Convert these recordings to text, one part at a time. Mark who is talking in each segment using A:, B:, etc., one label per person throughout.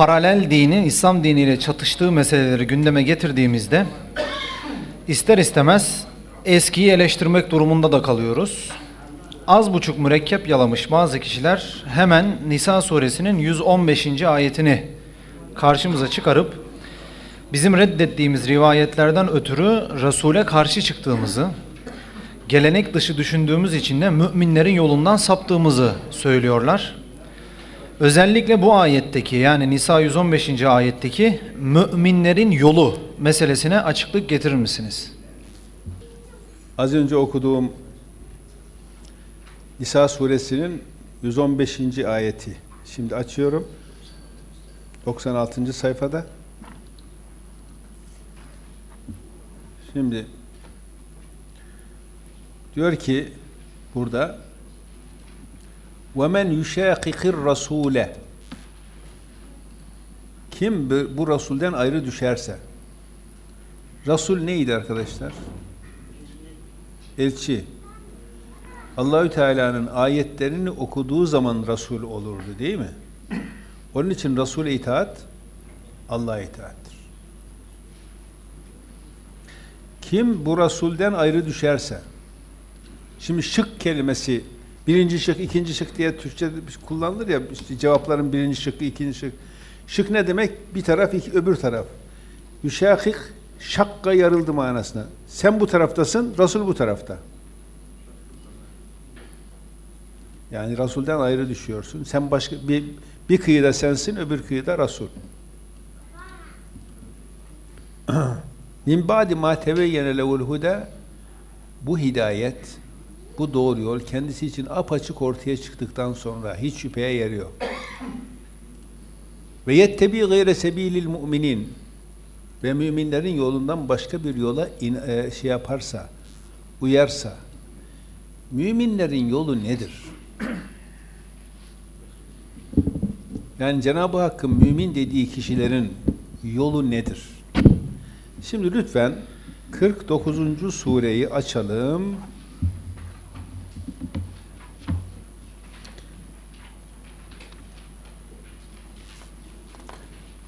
A: paralel dini İslam diniyle çatıştığı meseleleri gündeme getirdiğimizde ister istemez eskiyi eleştirmek durumunda da kalıyoruz. Az buçuk mürekkep yalamış bazı kişiler hemen Nisa suresinin 115. ayetini karşımıza çıkarıp bizim reddettiğimiz rivayetlerden ötürü Resul'e karşı çıktığımızı, gelenek dışı düşündüğümüz için de müminlerin yolundan saptığımızı söylüyorlar. Özellikle bu ayetteki yani Nisa 115. ayetteki müminlerin yolu meselesine açıklık getirir misiniz?
B: Az önce okuduğum Nisa suresinin 115. ayeti. Şimdi açıyorum. 96. sayfada. Şimdi diyor ki burada وَمَنْ يُشَاقِقِ الرَّسُولَ Kim bu, bu Resul'den ayrı düşerse Resul neydi arkadaşlar? Elçi. Allahü Teala'nın ayetlerini okuduğu zaman Resul olurdu değil mi? Onun için Resul'e itaat Allah'a itaattir. Kim bu Resul'den ayrı düşerse şimdi şık kelimesi birinci şık, ikinci şık diye Türkçe kullanılır ya işte cevapların birinci şıkkı, ikinci şık. Şık ne demek? Bir taraf, iki, öbür taraf. Yüşakik şakka yarıldı manasına. Sen bu taraftasın, Resul bu tarafta. Yani Resul'den ayrı düşüyorsun. Sen başka bir, bir kıyıda sensin, öbür kıyıda Resul. Min ba'di ma tebeyyene lehul huda bu hidayet, bu doğru yol kendisi için apaçık ortaya çıktıktan sonra hiç şüpheye yer yok. Ve yettebi gayre sebilil müminin ve müminlerin yolundan başka bir yola in, e, şey yaparsa, uyarsa, müminlerin yolu nedir? Yani Cenab-ı Hakk'ın mümin dediği kişilerin yolu nedir? Şimdi lütfen 49. sureyi açalım.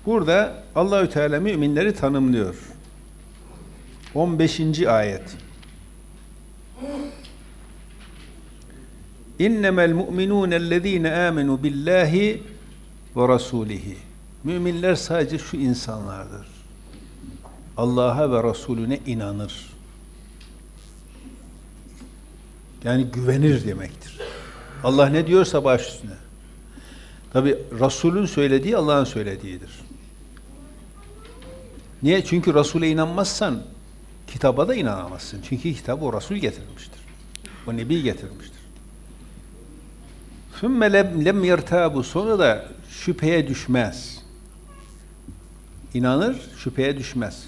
B: Burada Allahü Teala müminleri tanımlıyor. 15. ayet. İnnemel mu'minûne ellezîne âmenû billâhi ve rasûlihi. Müminler sadece şu insanlardır. Allah'a ve Resulüne inanır. Yani güvenir demektir. Allah ne diyorsa baş üstüne. Tabi Resulün söylediği Allah'ın söylediğidir. Niye? Çünkü Resul'e inanmazsan kitaba da inanamazsın. Çünkü kitabı o Resul getirmiştir. O Nebi getirmiştir. ثُمَّ lem yertabu sonra da şüpheye düşmez. İnanır, şüpheye düşmez.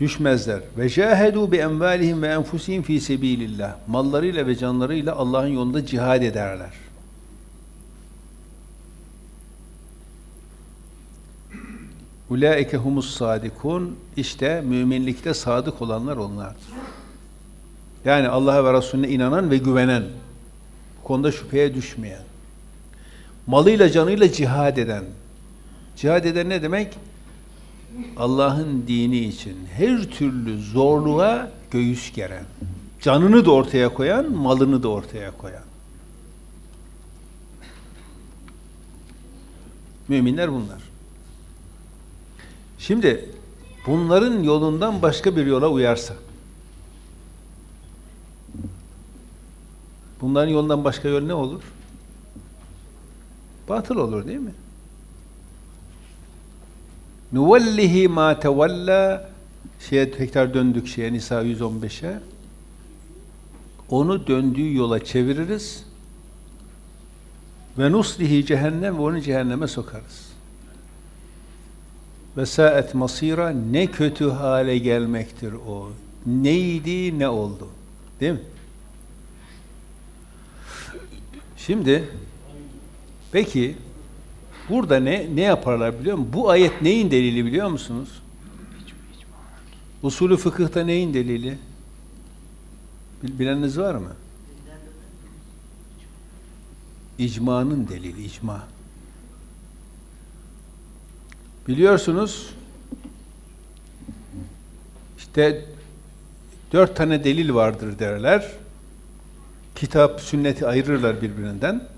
B: Düşmezler. Ve cahedu bi envalihim ve enfusihim fi sebilillah. Mallarıyla ve canlarıyla Allah'ın yolunda cihad ederler. Ulaike humus sadikun. İşte müminlikte sadık olanlar onlardır. Yani Allah'a ve Resulüne inanan ve güvenen, bu konuda şüpheye düşmeyen, malıyla canıyla cihad eden. Cihad eden ne demek? Allah'ın dini için her türlü zorluğa göğüs geren, canını da ortaya koyan, malını da ortaya koyan. Müminler bunlar. Şimdi bunların yolundan başka bir yola uyarsa, bunların yolundan başka yol ne olur? Batıl olur değil mi? Nuvellihi ma tevalla şeye tekrar döndük şeye Nisa 115'e onu döndüğü yola çeviririz ve nuslihi cehennem ve onu cehenneme sokarız. Ve saet masira ne kötü hale gelmektir o. Neydi ne oldu. Değil mi? Şimdi peki burada ne ne yaparlar biliyor musun? Bu ayet neyin delili biliyor musunuz? Usulü fıkıhta neyin delili? Bileniniz var mı? İcmanın delili, icma. Biliyorsunuz işte dört tane delil vardır derler. Kitap, sünneti ayırırlar birbirinden.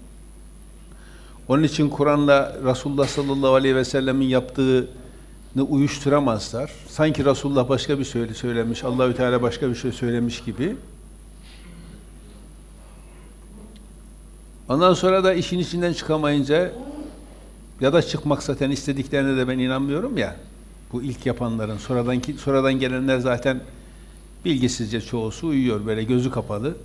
B: Onun için Kur'an'la Resulullah sallallahu aleyhi ve sellemin yaptığını uyuşturamazlar. Sanki Resulullah başka bir söyle söylemiş, Allahü Teala başka bir şey söylemiş gibi. Ondan sonra da işin içinden çıkamayınca ya da çıkmak zaten istediklerine de ben inanmıyorum ya. Bu ilk yapanların, sonradan sonradan gelenler zaten bilgisizce çoğusu uyuyor böyle gözü kapalı.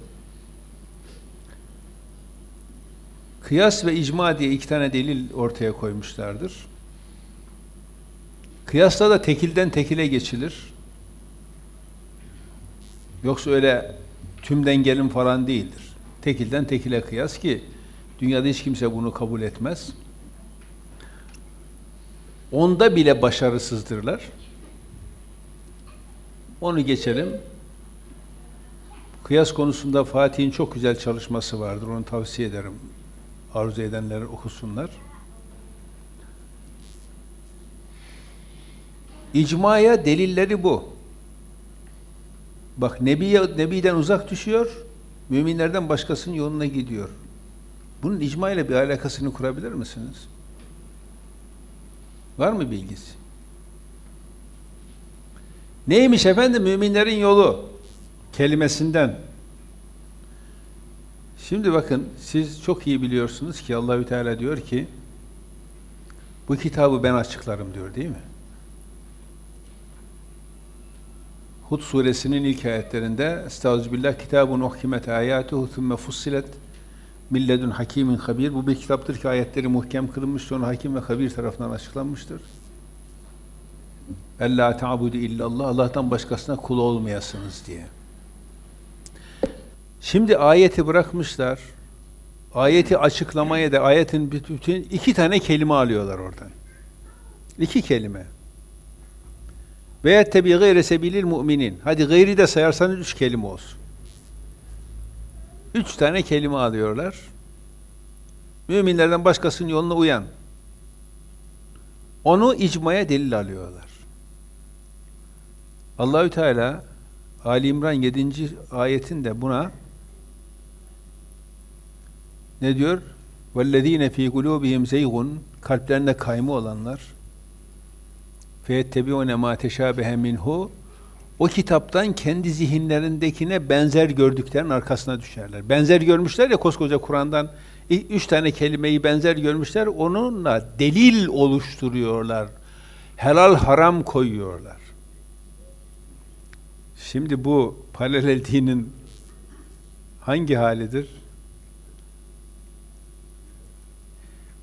B: Kıyas ve icma diye iki tane delil ortaya koymuşlardır. Kıyasla da tekilden tekile geçilir. Yoksa öyle tümden gelin falan değildir. Tekilden tekile kıyas ki dünyada hiç kimse bunu kabul etmez. Onda bile başarısızdırlar. Onu geçelim. Kıyas konusunda Fatih'in çok güzel çalışması vardır. Onu tavsiye ederim. Arzu edenler okusunlar. İcmaya delilleri bu. Bak Nebiye, Nebi'den uzak düşüyor, müminlerden başkasının yoluna gidiyor. Bunun icma ile bir alakasını kurabilir misiniz? Var mı bilgisi? Neymiş efendim müminlerin yolu? Kelimesinden. Şimdi bakın siz çok iyi biliyorsunuz ki Allahü Teala diyor ki bu kitabı ben açıklarım diyor değil mi? Hud suresinin ilk ayetlerinde Estağfirullah kitabun uhkimet ayatuhu thumme fussilet milledun hakimin habir. Bu bir kitaptır ki ayetleri muhkem kılınmış sonra hakim ve habir tarafından açıklanmıştır. Ella ta'budu illallah Allah'tan başkasına kul olmayasınız diye. Şimdi ayeti bırakmışlar. Ayeti açıklamaya da ayetin bütün iki tane kelime alıyorlar oradan. İki kelime. Veya tebi gayre sebilil müminin. Hadi gayri de sayarsanız üç kelime olsun. Üç tane kelime alıyorlar. Müminlerden başkasının yoluna uyan. Onu icmaya delil alıyorlar. Allahü Teala Ali İmran 7. ayetinde buna ne diyor? وَالَّذ۪ينَ ف۪ي قُلُوبِهِمْ زَيْغٌ Kalplerinde kaymı olanlar فَيَتَّبِعُونَ مَا تَشَابَهَ minhu o kitaptan kendi zihinlerindekine benzer gördüklerin arkasına düşerler. Benzer görmüşler ya koskoca Kur'an'dan üç tane kelimeyi benzer görmüşler, onunla delil oluşturuyorlar. Helal haram koyuyorlar. Şimdi bu paralel dinin hangi halidir?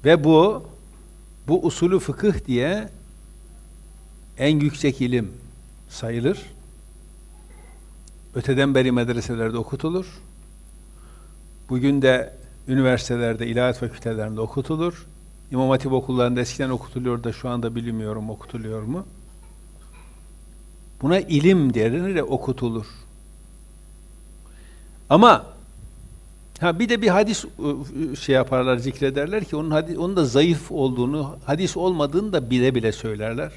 B: Ve bu bu usulü fıkıh diye en yüksek ilim sayılır. Öteden beri medreselerde okutulur. Bugün de üniversitelerde, ilahiyat fakültelerinde okutulur. İmam Hatip okullarında eskiden okutuluyor da şu anda bilmiyorum okutuluyor mu. Buna ilim denir okutulur. Ama ha bir de bir hadis ıı, şey yaparlar, zikrederler ki onun hadis, onun da zayıf olduğunu, hadis olmadığını da bile bile söylerler.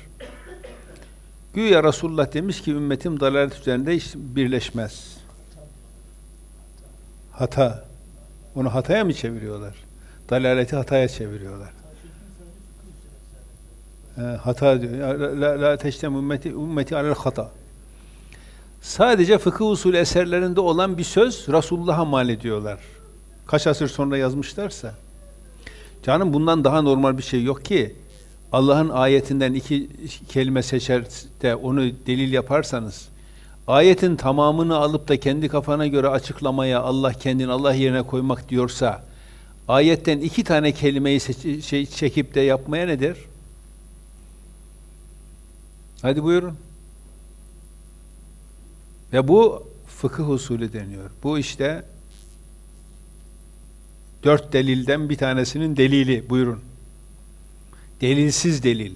B: Güya Resulullah demiş ki ümmetim dalalet üzerinde hiç birleşmez. Hata. Onu hataya mı çeviriyorlar? Dalaleti hataya çeviriyorlar. Hata diyor. La, la teştem ümmeti, ümmeti alel hata. Sadece fıkıh usul eserlerinde olan bir söz Resulullah'a mal ediyorlar. Kaç asır sonra yazmışlarsa. Canım bundan daha normal bir şey yok ki. Allah'ın ayetinden iki kelime seçer de onu delil yaparsanız, ayetin tamamını alıp da kendi kafana göre açıklamaya Allah kendini Allah yerine koymak diyorsa, ayetten iki tane kelimeyi şey, çekip de yapmaya nedir? Hadi buyurun. Ve bu fıkıh usulü deniyor. Bu işte dört delilden bir tanesinin delili. Buyurun. Delilsiz delil.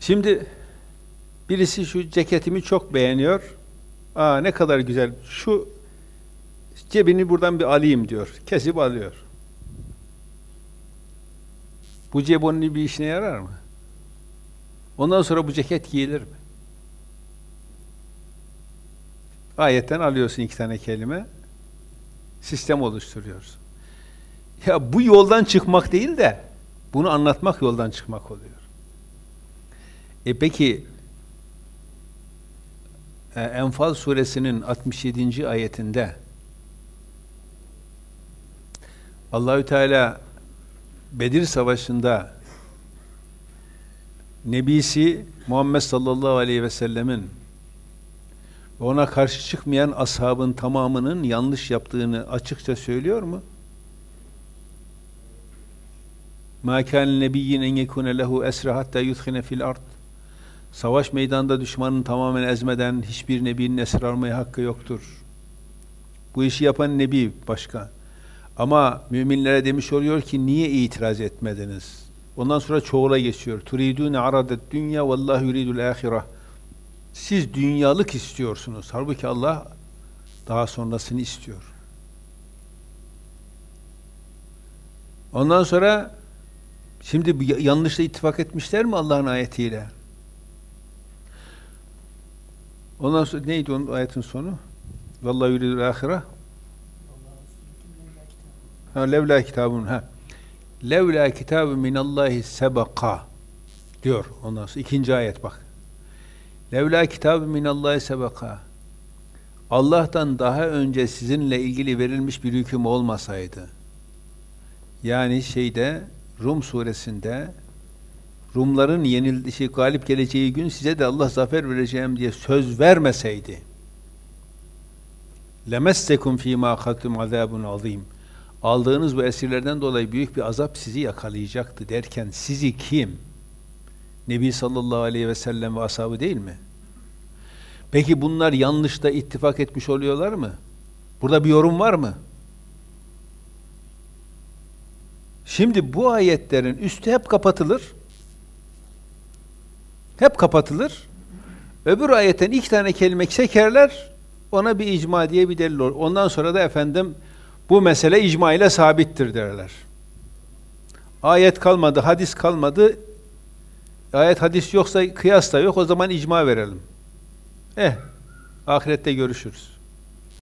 B: Şimdi birisi şu ceketimi çok beğeniyor. Aa ne kadar güzel. Şu cebini buradan bir alayım diyor. Kesip alıyor. Bu cep onun bir işine yarar mı? Ondan sonra bu ceket giyilir mi? Ayetten alıyorsun iki tane kelime, sistem oluşturuyorsun. Ya bu yoldan çıkmak değil de, bunu anlatmak yoldan çıkmak oluyor. E peki, e, Enfal suresinin 67. ayetinde Allahü Teala Bedir Savaşı'nda Nebisi Muhammed sallallahu aleyhi ve sellemin ona karşı çıkmayan ashabın tamamının yanlış yaptığını açıkça söylüyor mu? مَا كَانَ النَّبِيِّنْ اَنْ يَكُونَ لَهُ اَسْرَ hatta يُدْخِنَ fil ard. Savaş meydanında düşmanın tamamen ezmeden hiçbir nebinin esir almaya hakkı yoktur. Bu işi yapan nebi başka. Ama müminlere demiş oluyor ki niye itiraz etmediniz? Ondan sonra çoğula geçiyor. Turidune aradet dünya vallahu yuridul ahireh. Siz dünyalık istiyorsunuz. Halbuki Allah daha sonrasını istiyor. Ondan sonra şimdi bu yanlışla ittifak etmişler mi Allah'ın ayetiyle? Ondan sonra neydi onun ayetin sonu? Vallahi yuridul ahire. Ha levla kitabun ha. Levla kitabu minallahi sebaka diyor ondan sonra ikinci ayet bak. Levla kitabu minallahi sebaka. Allah'tan daha önce sizinle ilgili verilmiş bir hüküm olmasaydı. Yani şeyde Rum suresinde Rumların yenildiği, galip geleceği gün size de Allah zafer vereceğim diye söz vermeseydi lemessekum fîmâ khattum azâbun azîm aldığınız bu esirlerden dolayı büyük bir azap sizi yakalayacaktı derken sizi kim? Nebi sallallahu aleyhi ve sellem ve ashabı değil mi? Peki bunlar yanlışta ittifak etmiş oluyorlar mı? Burada bir yorum var mı? Şimdi bu ayetlerin üstü hep kapatılır. Hep kapatılır. Öbür ayetten iki tane kelime çekerler, ona bir icma diye bir delil olur. Ondan sonra da efendim bu mesele icma ile sabittir derler. Ayet kalmadı, hadis kalmadı. Ayet hadis yoksa kıyas da yok, o zaman icma verelim. Eh, ahirette görüşürüz.